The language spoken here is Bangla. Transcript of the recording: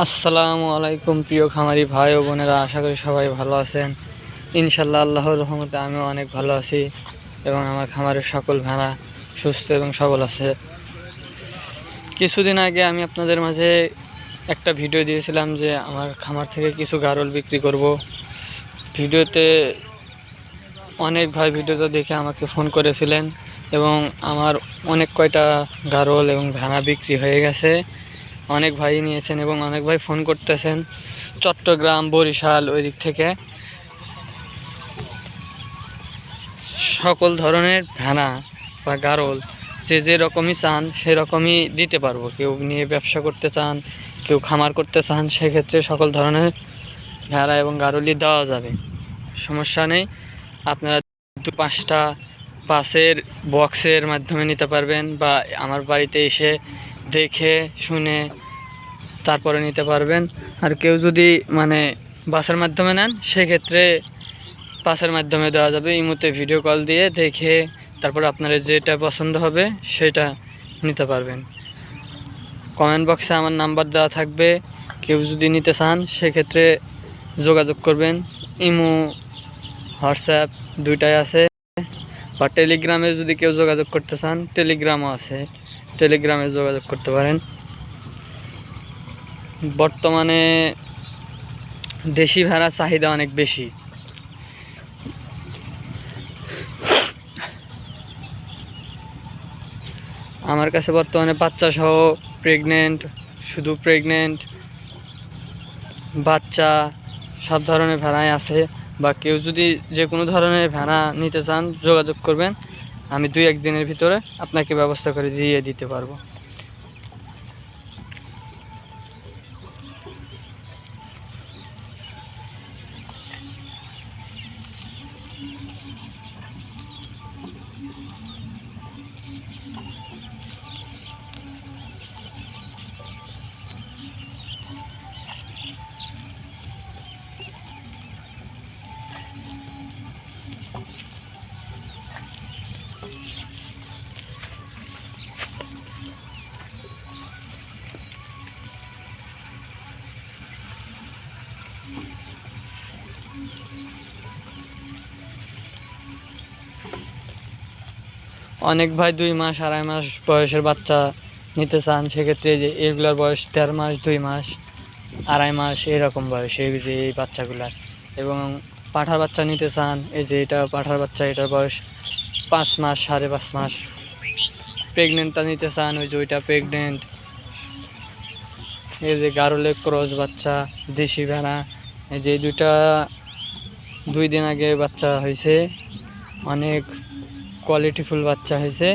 আসসালামু আলাইকুম প্রিয় খামারি ভাই ও বোনেরা, আশা করি সবাই ভালো আছেন। ইনশাল্লাহ আল্লাহর রহমতে আমিও অনেক ভালো আছি এবং আমার খামারের সকল ভেড়া সুস্থ এবং সবল আছে। কিছুদিন আগে আমি আপনাদের মাঝে একটা ভিডিও দিয়েছিলাম যে আমার খামার থেকে কিছু গারল বিক্রি করব। ভিডিওতে অনেক ভাই ভিডিওটা দেখে আমাকে ফোন করেছিলেন এবং আমার অনেক কয়টা গারল এবং ভেড়া বিক্রি হয়ে গেছে। অনেক ভাই নিয়েছেন এবং অনেক ভাই ফোন করতেছেন। চট্টগ্রাম, বরিশাল ওই দিক থেকে। সকল ধরনের ভেড়া বা গারল যে যে রকমই চান, সেরকমই দিতে পারব। কেউ নিয়ে ব্যবসা করতে চান, কেউ খামার করতে চান, সেক্ষেত্রে সকল ধরনের ভেড়া এবং গারলই দেওয়া যাবে। সমস্যা নেই, আপনারা দু পাঁচটা বাসের বক্সের মাধ্যমে নিতে পারবেন বা আমার বাড়িতে এসে দেখে, শুনে তারপরে নিতে পারবেন। আর কেউ যদি মানে বাসের মাধ্যমে নেন, সেক্ষেত্রে বাসের মাধ্যমে দেওয়া যাবে। ইমোতে ভিডিও কল দিয়ে দেখে তারপর আপনার যেটা পছন্দ হবে, সেটা নিতে পারবেন। কমেন্ট বক্সে আমার নাম্বার দেওয়া থাকবে। কেউ যদি নিতে চান, সেক্ষেত্রে যোগাযোগ করবেন। ইমো, হোয়াটসঅ্যাপ দুইটাই আছে। বা টেলিগ্রামে যদি কেউ যোগাযোগ করতে চান, টেলিগ্রামও আছে। টেলিগ্রামে যোগাযোগ করতে পারেন। বর্তমানে দেশি ভেড়া চাহিদা অনেক বেশি। আমার কাছে বর্তমানে বাচ্চা সহ প্রেগনেন্ট শুধু প্রেগনেন্ট বাচ্চা সব ধরনের ভেড়াই আছে। বা কেউ যদি যে কোনো ধরনের ভেড়া নিতে চান, যোগাযোগ করবেন। আমি দুই একদিনের ভিতরে আপনাকে ব্যবস্থা করে দিয়ে দিতে পারব। অনেক ভাই দুই মাস, আড়াই মাস বয়সের বাচ্চা নিতে চান, সেক্ষেত্রে যে এগুলার বয়স দেড় মাস, দুই মাস, আড়াই মাস, এরকম বয়স এই যে এই বাচ্চাগুলার। এবং পাঠার বাচ্চা নিতে চান, এই যে এটা পাঠার বাচ্চা, এটার বয়স পাঁচ মাস, সাড়ে পাঁচ মাস। প্রেগনেন্টটা নিতে চান, ওই যে ওইটা প্রেগনেন্ট। এই যে গারলে ক্রস বাচ্চা, দেশি ভেড়া, এই যে দুইটা দুই দিন আগে বাচ্চা হয়েছে অনেক কোয়ালিটিফুল বাচ্চা হয়েছে।